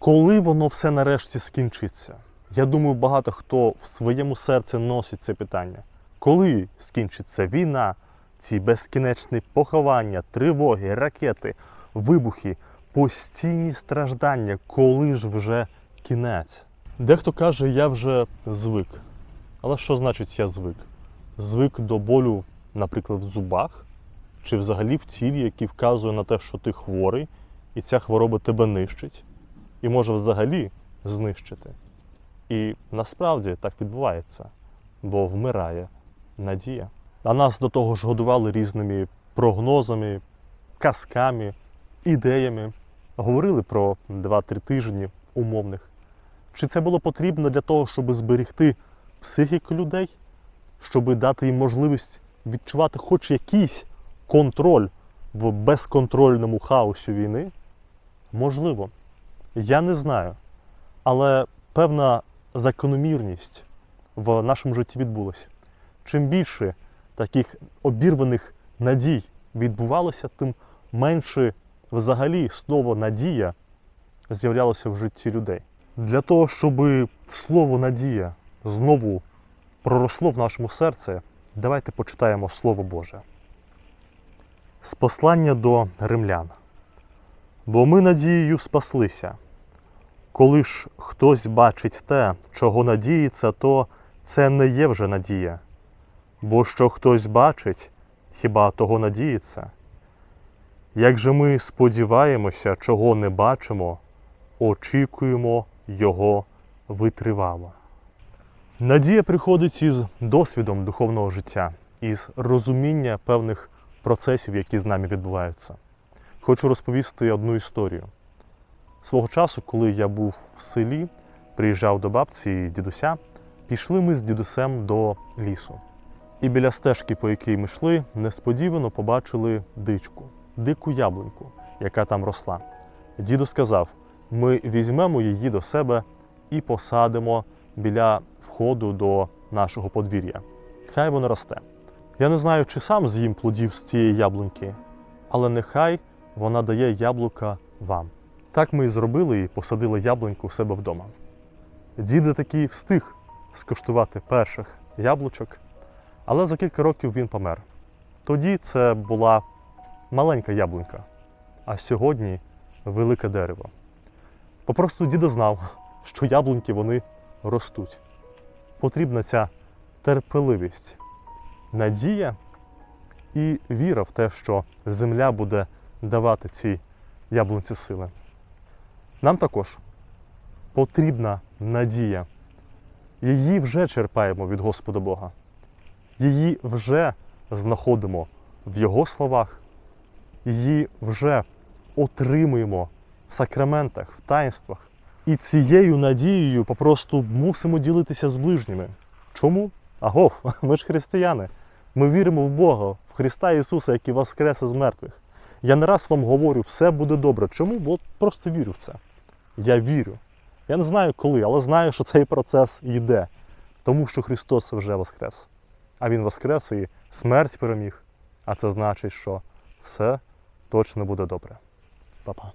Коли воно все нарешті скінчиться? Я думаю, багато хто в своєму серці носить це питання. Коли скінчиться війна, ці безкінечні поховання, тривоги, ракети, вибухи, постійні страждання, коли ж вже кінець? Дехто каже, я вже звик. Але що значить я звик? Звик до болю, наприклад, в зубах, чи взагалі в тілі, який вказує на те, що ти хворий, і ця хвороба тебе нищить, і може взагалі знищити. І насправді так відбувається, бо вмирає надія. А нас до того ж годували різними прогнозами, казками, ідеями. Говорили про 2-3 тижні умовних. Чи це було потрібно для того, щоб зберегти психіку людей, щоб дати їм можливість відчувати хоч якийсь контроль в безконтрольному хаосі війни? Можливо. Я не знаю. Але певна закономірність в нашому житті відбулася. Чим більше таких обірваних надій відбувалося, тим менше взагалі слово надія з'являлося в житті людей. Для того, щоб слово надія знову проросло в нашому серці, давайте почитаємо Слово Боже. З послання до римлян. Бо ми надією спаслися. Коли ж хтось бачить те, чого надіється, то це не є вже надія. Бо що хтось бачить, хіба того надіється? Як же ми сподіваємося, чого не бачимо, очікуємо його витривало. Надія приходить із досвідом духовного життя, із розуміння певних процесів, які з нами відбуваються. Хочу розповісти одну історію. Свого часу, коли я був в селі, приїжджав до бабці і дідуся, пішли ми з дідусем до лісу. І біля стежки, по якій ми йшли, несподівано побачили дичку, дику яблуньку, яка там росла. Діду сказав: ми візьмемо її до себе і посадимо біля входу до нашого подвір'я. Хай воно росте. Я не знаю, чи сам з'їм плодів з цієї яблуньки, але нехай вона дає яблука вам. Так ми і зробили і посадили яблуньку у себе вдома. Діда таки встиг скуштувати перших яблучок, але за кілька років він помер. Тоді це була маленька яблунька, а сьогодні велике дерево. Попросту дідо знав, що яблуньки вони ростуть. Потрібна ця терпеливість, надія і віра в те, що земля буде давати цій яблунці сили. Нам також потрібна надія. Її вже черпаємо від Господа Бога. Її вже знаходимо в Його словах, її вже отримуємо в сакраментах, в таїнствах. І цією надією попросту мусимо ділитися з ближніми. Чому? Агов, ми ж християни. Ми віримо в Бога, в Христа Ісуса, який воскрес із мертвих. Я не раз вам говорю, все буде добре. Чому? Бо просто вірю в це. Я вірю. Я не знаю коли, але знаю, що цей процес йде. Тому що Христос вже воскрес. А Він воскрес і смерть переміг. А це значить, що все точно буде добре. Па-па.